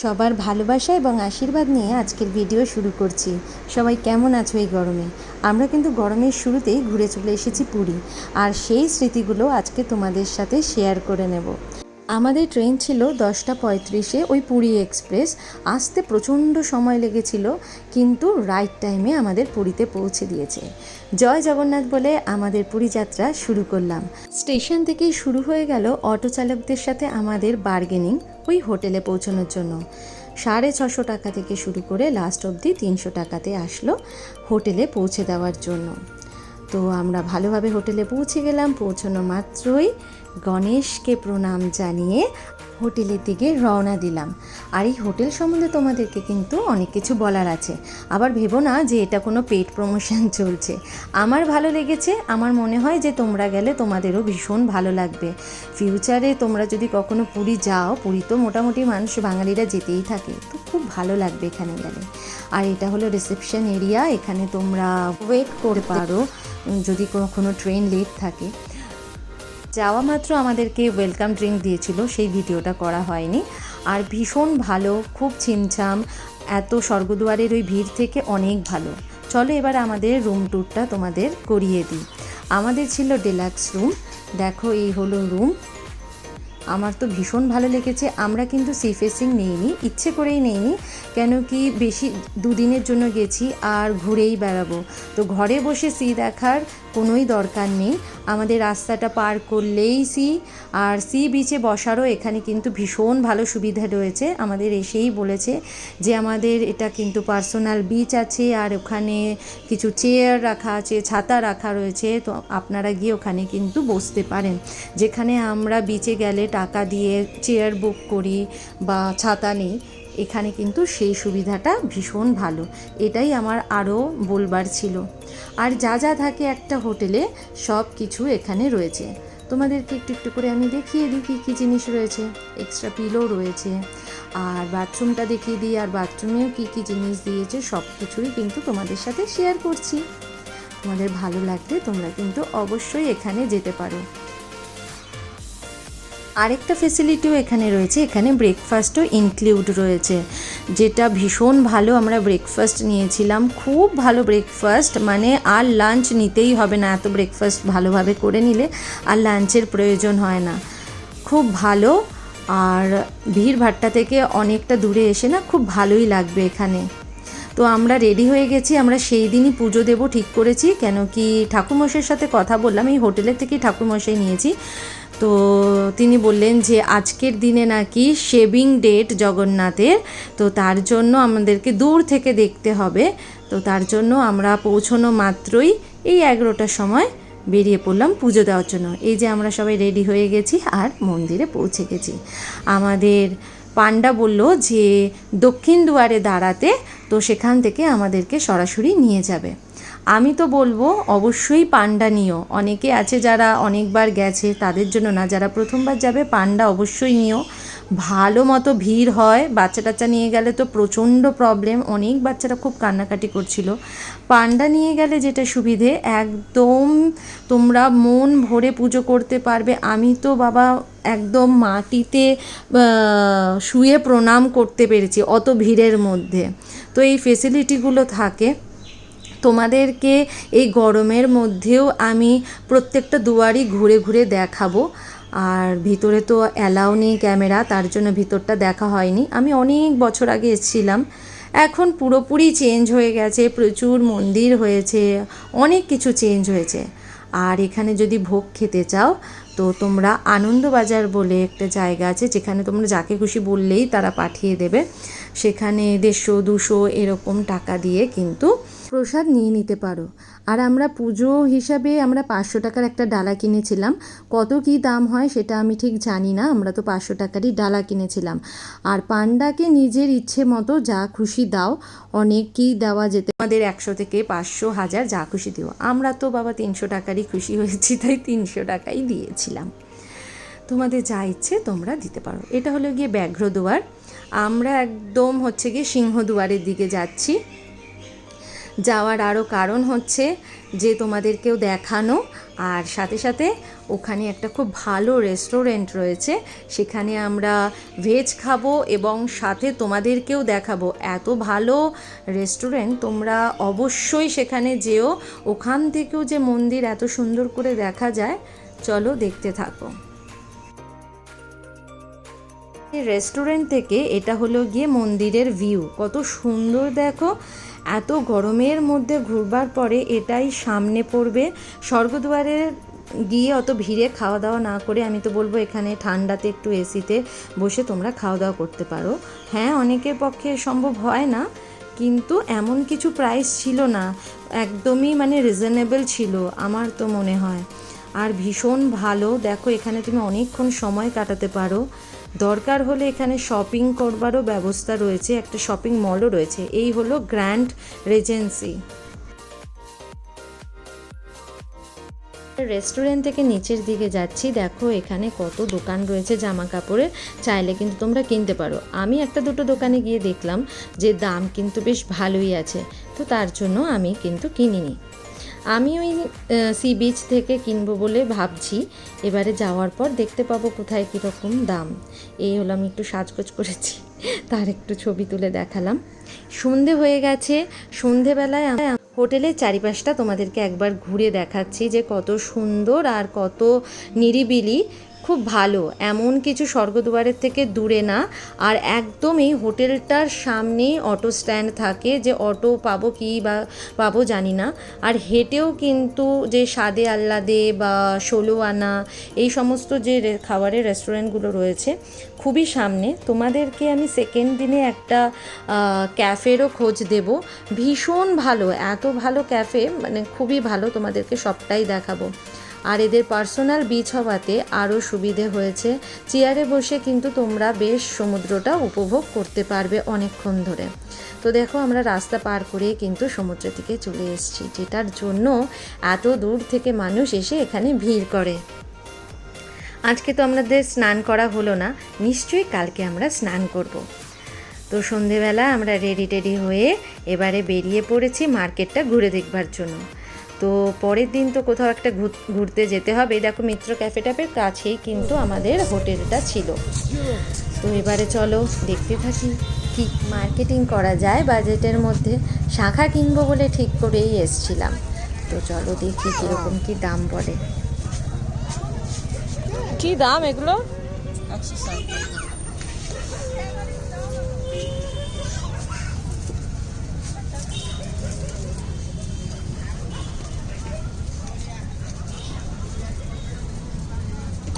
সবার ভালোবাসা এবং আশীর্বাদ নিয়ে আজকের ভিডিও শুরু করছি। সবাই কেমন আছো এই গরমে? আমরা কিন্তু গরমের শুরুতেই ঘুরে চলে এসেছি পুরী। আর সেই স্মৃতিগুলো আজকে তোমাদের সাথে শেয়ার করে নেব। আমাদের ট্রেন ছিল দশটা পঁয়ত্রিশে ওই পুরী এক্সপ্রেস। আসতে প্রচণ্ড সময় লেগেছিল, কিন্তু রাইট টাইমে আমাদের পুরীতে পৌঁছে দিয়েছে। জয় জগন্নাথ বলে আমাদের পুরী যাত্রা শুরু করলাম। স্টেশন থেকেই শুরু হয়ে গেল অটো চালকদের সাথে আমাদের বার্গেনিং ওই হোটেলে পৌঁছানোর জন্য। সাড়ে ছশো টাকা থেকে শুরু করে লাস্ট অবধি তিনশো টাকাতে আসলো হোটেলে পৌঁছে দেওয়ার জন্য। তো আমরা ভালোভাবে হোটেলে পৌঁছে গেলাম, পৌঁছানো মাত্রই গণেশকে প্রণাম জানিয়ে হোটেলের দিকে রওনা দিলাম। আর এই হোটেল সম্বন্ধে তোমাদেরকে কিন্তু অনেক কিছু বলার আছে। আবার ভেবো না যে এটা কোনো পেট প্রমোশন চলছে। আমার ভালো লেগেছে, আমার মনে হয় যে তোমরা গেলে তোমাদেরও ভীষণ ভালো লাগবে। ফিউচারে তোমরা যদি কখনো পুরী যাও, পুরী তো মোটামুটি মানুষ বাঙালিরা যেতেই থাকে, তো খুব ভালো লাগবে এখানে গেলে। আর এটা হলো রিসেপশন এরিয়া এখানে তোমরা ওয়েট করতে পারো, যদি কখনো ট্রেন লেট থাকে। যাওয়া মাত্র আমাদেরকে ওয়েলকাম ড্রিঙ্ক দিয়েছিল, সেই ভিডিওটা করা হয়নি। আর ভীষণ ভালো, খুব ছিমছাম, এত স্বর্গদুয়ারের ওই ভিড় থেকে অনেক ভালো। চলো এবার আমাদের রুম ট্যুরটা তোমাদের করিয়ে দিই। আমাদের ছিল ডিলাক্স রুম দেখো এই হলো রুম আমার তো ভীষণ ভালো লেগেছে, আমরা কিন্তু সি ফেসিং নেইনি, ইচ্ছে করেই নেইনি, কেন কি বেশি দুদিনের জন্য গেছি আর ঘুরেই বেড়াবো। তো ঘরে বসে সি দেখার কোনোই দরকার নেই। আমাদের রাস্তাটা পার করলেই সি, আর সি বিচে বসারও এখানে কিন্তু ভীষণ ভালো সুবিধা রয়েছে। আমাদের এসেই বলেছে যে আমাদের এটা কিন্তু পার্সোনাল বিচ আছে, আর ওখানে কিছু চেয়ার রাখা আছে, ছাতা রাখা রয়েছে। তো আপনারা গিয়ে ওখানে কিন্তু বসতে পারেন। যেখানে আমরা বিচে গেলে টাকা দিয়ে চেয়ার বুক করি বা ছাতা নিই। এখানে কিন্তু সেই সুবিধাটা ভীষণ ভালো। এটাই আমার আরও বলবার ছিল। আর যা যা থাকে একটা হোটেলে, সব কিছু এখানে রয়েছে। তোমাদেরকে একটু একটু করে আমি দেখিয়ে দিই কী কী জিনিস রয়েছে। এক্সট্রা পিলো রয়েছে, আর বাথরুমটা দেখিয়ে দিই, আর বাথরুমেও কী কী জিনিস দিয়েছে, সব কিছুই কিন্তু তোমাদের সাথে শেয়ার করছি। তোমাদের ভালো লাগলে তোমরা কিন্তু অবশ্যই এখানে যেতে পারো। আরেকটা ফেসিলিটিও এখানে রয়েছে, এখানে ব্রেকফাস্টও ইনক্লুড রয়েছে। যেটা ভীষণ ভালো আমরা ব্রেকফাস্ট নিয়েছিলাম, খুব ভালো ব্রেকফাস্ট মানে আর লাঞ্চ নিতেই হবে না, এত ব্রেকফাস্ট ভালোভাবে করে নিলে আর লাঞ্চের প্রয়োজন হয় না। খুব ভালো, আর ভিড় ভাট্টা থেকে অনেকটা দূরে এসে না খুব ভালোই লাগবে এখানে। তো আমরা রেডি হয়ে গেছি, আমরা সেই দিনই পুজো দেব ঠিক করেছি, কেন কি ঠাকুরমশাইয়ের সাথে কথা বললাম, এই হোটেলের থেকেই ঠাকুরমশাই নিয়েছি। তো তিনি বললেন যে আজকের দিনে নাকি শেভিং ডেট জগন্নাথের, তো তার জন্য আমাদেরকে দূর থেকে দেখতে হবে। তো তার জন্য আমরা পৌঁছনো মাত্রই এই এগারোটার সময় বেরিয়ে পড়লাম পুজো দেওয়ার জন্য। এই যে আমরা সবাই রেডি হয়ে গেছি আর মন্দিরে পৌঁছে গেছি। আমাদের পান্ডা বলল যে দক্ষিণ দুয়ারে দাঁড়াতে তো সেখান থেকে আমাদেরকে সরাসরি নিয়ে যাবে। আমি তো বলব, অবশ্যই পান্ডা নিও। অনেকে আছে যারা অনেকবার গেছে, তাদের জন্য না। যারা প্রথমবার যাবে, পান্ডা অবশ্যই নিও। ভালো মতো ভিড় হয় বাচ্চা টাচ্চা নিয়ে গেলে তো প্রচণ্ড প্রবলেম অনেক বাচ্চারা খুব কান্নাকাটি করছিল। পান্ডা নিয়ে গেলে যেটা সুবিধে, একদম তোমরা মন ভরে পুজো করতে পারবে। আমি তো বাবা একদম মাটিতে শুয়ে প্রণাম করতে পেরেছি অত ভিড়ের মধ্যে। তো এই ফেসিলিটিগুলো থাকে। তোমাদেরকে এই গরমের মধ্যেও আমি প্রত্যেকটা দুয়ারই ঘুরে ঘুরে দেখাবো। আর ভিতরে তো অ্যালাউ নেই ক্যামেরা, তার জন্য ভিতরটা দেখা হয়নি। আমি অনেক বছর আগে এসেছিলাম। এখন পুরোপুরি চেঞ্জ হয়ে গেছে, প্রচুর মন্দির হয়েছে, অনেক কিছু চেঞ্জ হয়েছে। আর এখানে যদি ভোগ খেতে চাও, তো তোমরা আনন্দবাজার বলে একটা জায়গা আছে, যেখানে তোমরা যাকে খুশি বললেই তারা পাঠিয়ে দেবে। সেখানে দেড়শো, দুশো এরকম টাকা দিয়ে কিন্তু প্রসাদ নিয়ে নিতে পারো। আর আমরা পুজো হিসাবে আমরা পাঁচশো টাকার একটা ডালা কিনেছিলাম। কত কি দাম হয় সেটা আমি ঠিক জানি না, আমরা তো পাঁচশো টাকারই ডালা কিনেছিলাম। আর পান্ডাকে নিজের ইচ্ছে মতো যা খুশি দাও অনেকই দেওয়া যেতে আমাদের একশো থেকে পাঁচশো হাজার যা খুশি দিও। আমরা তো বাবা তিনশো টাকারই খুশি হয়েছি, তাই তিনশো টাকাই দিয়েছিলাম। তোমাদের যা ইচ্ছে তোমরা দিতে পারো। এটা হলো গিয়ে ব্যাঘ্র দুয়ার আমরা একদম হচ্ছে গিয়ে সিংহ দুয়ারের দিকে যাচ্ছি। যাওয়ার আরও কারণ হচ্ছে যে তোমাদেরকেও দেখানো। আর সাথে সাথে ওখানে একটা খুব ভালো রেস্টুরেন্ট রয়েছে। সেখানে আমরা ভেজ খাব এবং সাথে তোমাদেরকেও দেখাবো। এত ভালো রেস্টুরেন্ট তোমরা অবশ্যই সেখানে যেও। ওখান থেকেও যে মন্দির এত সুন্দর করে দেখা যায়, চলো দেখতে থাকো। রেস্টুরেন্ট থেকে এটা হলো গিয়ে মন্দিরের ভিউ কত সুন্দর দেখো। এত গরমের মধ্যে ঘুরবার পরে এটাই সামনে পড়বে। স্বর্গদুয়ারের গিয়ে অত ভিড়ে খাওয়া দাওয়া না করে আমি তো বলব এখানে ঠান্ডাতে একটু এসিতে বসে তোমরা খাওয়া দাওয়া করতে পারো। হ্যাঁ অনেকের পক্ষে সম্ভব হয় না, কিন্তু এমন কিছু প্রাইস ছিল না, একদমই মানে রিজনেবল ছিল আমার তো মনে হয়। আর ভীষণ ভালো, দেখো এখানে তুমি অনেকক্ষণ সময় কাটাতে পারো। দরকার হলে এখানে শপিং করবারও ব্যবস্থা রয়েছে, একটা শপিং মলও রয়েছে। এই হলো গ্র্যান্ড রেজেন্সি রেস্টুরেন্ট থেকে নিচের দিকে যাচ্ছি, দেখো এখানে কত দোকান রয়েছে জামা কাপড়ের চাইলে কিন্তু তোমরা কিনতে পারো। আমি একটা দুটো দোকানে গিয়ে দেখলাম যে দাম কিন্তু বেশ ভালোই আছে, তো তার জন্য আমি কিন্তু কিনিনি। আমি ওই সি বিচ থেকে কিনবো বলে ভাবছি। এবারে যাওয়ার পর দেখতে পাবো কোথায় কীরকম দাম। এই হলো আমি একটু সাজগোজ করেছি, তার একটু ছবি তুলে দেখালাম। সন্ধে হয়ে গেছে, সন্ধেবেলায় হোটেলের চারিপাশটা তোমাদেরকে একবার ঘুরে দেখাচ্ছি যে কত সুন্দর আর কত নিরিবিলি। খুব ভালো, এমন কিছু স্বর্গদুয়ারের থেকে দূরে না। আর একদমই হোটেলটার সামনেই অটো স্ট্যান্ড থাকে, যে অটো পাবো কি বা পাবো জানি না। আর হেঁটেও কিন্তু যে সাদে আহ্লাদে বা ষোলো আনা, এই সমস্ত যে খাবারের রেস্টুরেন্টগুলো রয়েছে, খুবই সামনে। তোমাদেরকে আমি সেকেন্ড দিনে একটা ক্যাফেরও খোঁজ দেব। ভীষণ ভালো, এত ভালো ক্যাফে মানে খুবই ভালো, তোমাদেরকে সবটাই দেখাবো। আর এদের পার্সোনাল বিচ হওয়াতে আরও সুবিধে হয়েছে। চেয়ারে বসে কিন্তু তোমরা বেশ সমুদ্রটা উপভোগ করতে পারবে অনেকক্ষণ ধরে। তো দেখো আমরা রাস্তা পার করে কিন্তু সমুদ্র থেকে চলে এসেছি, যেটার জন্য এত দূর থেকে মানুষ এসে এখানে ভিড় করে। আজকে তো আমাদের স্নান করা হলো না, নিশ্চয়ই কালকে আমরা স্নান করব। তো সন্ধেবেলা আমরা রেডি টেডি হয়ে এবারে বেরিয়ে পড়েছি মার্কেটটা ঘুরে দেখবার জন্য। তো পরের দিন তো কোথাও একটা ঘুর- ঘুরতে যেতে হবে। দেখো মিত্র ক্যাফে ট্যাফের কাছেই কিন্তু আমাদের হোটেলটা ছিল। তো এবারে চলো দেখতে থাকি কি মার্কেটিং করা যায়। বাজেটের মধ্যে শাখা কিনবো বলে ঠিক করেই এসছিলাম। তো চলো দেখি কীরকম কি দাম বলে কি দাম এগুলো?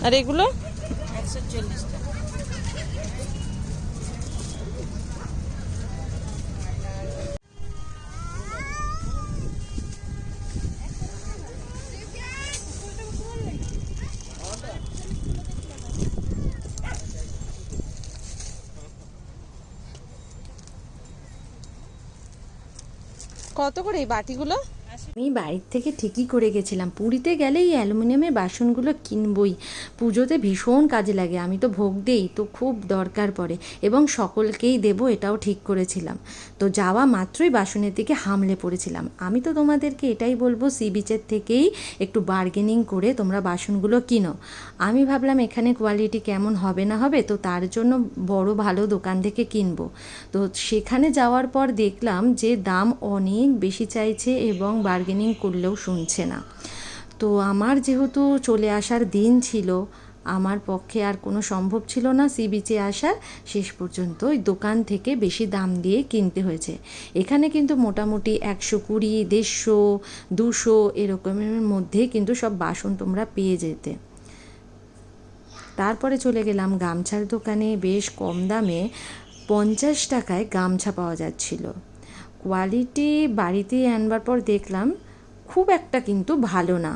আর এগুলো? কত করে এই বাটিগুলো? আমি বাড়ির থেকে ঠিকই করে গেছিলাম। পুরীতে গেলে এই অ্যালুমিনিয়ামের বাসনগুলো কিনবই। পুজোতে ভীষণ কাজে লাগে, আমি তো ভোগ দেই, তো খুব দরকার পড়ে এবং সকলকেই দেবো, এটাও ঠিক করেছিলাম। তো যাওয়া মাত্রই বাসনের দিকে হামলে পড়েছিলাম। আমি তো তোমাদেরকে এটাই বলব, সি বিচের থেকেই একটু বার্গেনিং করে তোমরা বাসনগুলো কিনো। আমি ভাবলাম, এখানে কোয়ালিটি কেমন হবে না হবে, তো তার জন্য বড় ভালো দোকান থেকে কিনবো। তো সেখানে যাওয়ার পর দেখলাম যে দাম অনেক বেশি চাইছে এবং বার্গেনিং করলেও শুনছে না। তো আমার যেহেতু চলে আসার দিন ছিল, আমার পক্ষে আর কোনো সম্ভব ছিল না সি বিচে আসার। শেষ পর্যন্ত ওই দোকান থেকে বেশি দাম দিয়ে কিনতে হয়েছে। এখানে কিন্তু মোটামুটি একশো কুড়ি, দেড়শো, দুশো এরকমের মধ্যে কিন্তু সব বাসন তোমরা পেয়ে যেতে। তারপরে চলে গেলাম গামছার দোকানে। বেশ কম দামে পঞ্চাশ টাকায় গামছা পাওয়া যাচ্ছিল। কোয়ালিটি বাড়িতে আনবার পর দেখলাম খুব একটা কিন্তু ভালো না।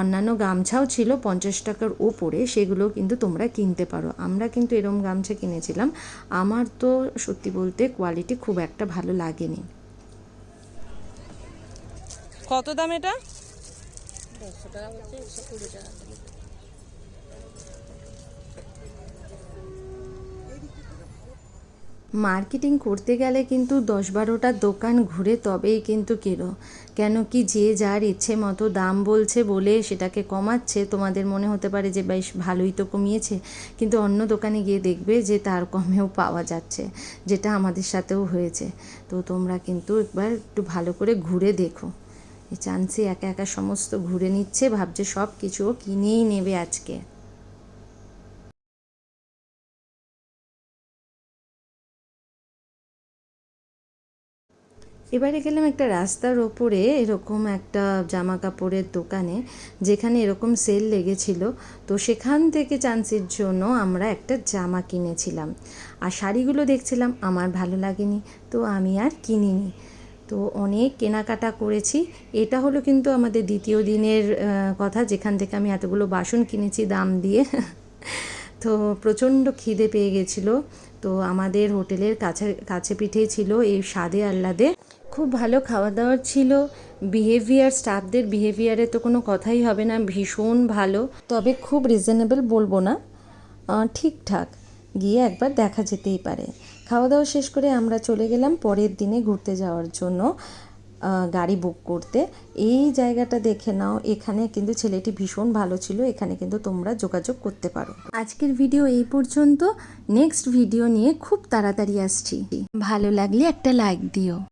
অন্যান্য গামছাও ছিল পঞ্চাশ টাকার ওপরে সেগুলো কিন্তু তোমরা কিনতে পারো। আমরা কিন্তু এরম গামছা কিনেছিলাম। আমার তো সত্যি বলতে কোয়ালিটি খুব একটা ভালো লাগেনি। কত দাম এটা? মার্কেটিং করতে গেলে কিন্তু দশ বারোটা দোকান ঘুরে তবেই কিন্তু কেনো। কেন কি যে যার ইচ্ছে মতো দাম বলছে বলে সেটাকে কমাচ্ছে, তোমাদের মনে হতে পারে যে বেশ ভালোই তো কমিয়েছে, কিন্তু অন্য দোকানে গিয়ে দেখবে যে তার কমেও পাওয়া যাচ্ছে, যেটা আমাদের সাথেও হয়েছে। তো তোমরা কিন্তু একবার একটু ভালো করে ঘুরে দেখো। চান্সি একা একা সমস্ত ঘুরে নিচ্ছে, ভাবছে সব কিছু ও কিনেই নেবে আজকে। এবারে গেলাম একটা রাস্তার ওপরে এরকম একটা জামা কাপড়ের দোকানে, যেখানে এরকম সেল লেগেছিল। তো সেখান থেকে চান্সের জন্য আমরা একটা জামা কিনেছিলাম। আর শাড়িগুলো দেখছিলাম, আমার ভালো লাগেনি, তো আমি আর কিনিনি। তো অনেক কেনাকাটা করেছি। এটা হলো কিন্তু আমাদের দ্বিতীয় দিনের কথা, যেখান থেকে আমি এতগুলো বাসন কিনেছি দাম দিয়ে। তো প্রচণ্ড খিদে পেয়ে গেছিল। তো আমাদের হোটেলের কাছে কাছে পিঠেই ছিল এই স্বাদে আহ্লাদে। খুব ভালো খাওয়া দাওয়ার ছিল বিহেভিয়ার স্টাফদের বিহেভিয়ারে তো কোনো কথাই হবে না, ভীষণ ভালো। তবে খুব রিজনেবল বলব না। ঠিকঠাক। গিয়ে একবার দেখা যেতেই পারে। খাওয়া দাওয়া শেষ করে আমরা চলে গেলাম পরের দিনে ঘুরতে যাওয়ার জন্য গাড়ি বুক করতে। এই জায়গাটা দেখে নাও, এখানে কিন্তু ছেলেটি ভীষণ ভালো ছিল, এখানে কিন্তু তোমরা যোগাযোগ করতে পারো। আজকের ভিডিও এই পর্যন্ত। নেক্সট ভিডিও নিয়ে খুব তাড়াতাড়ি আসছি। ভালো লাগলে একটা লাইক দিও।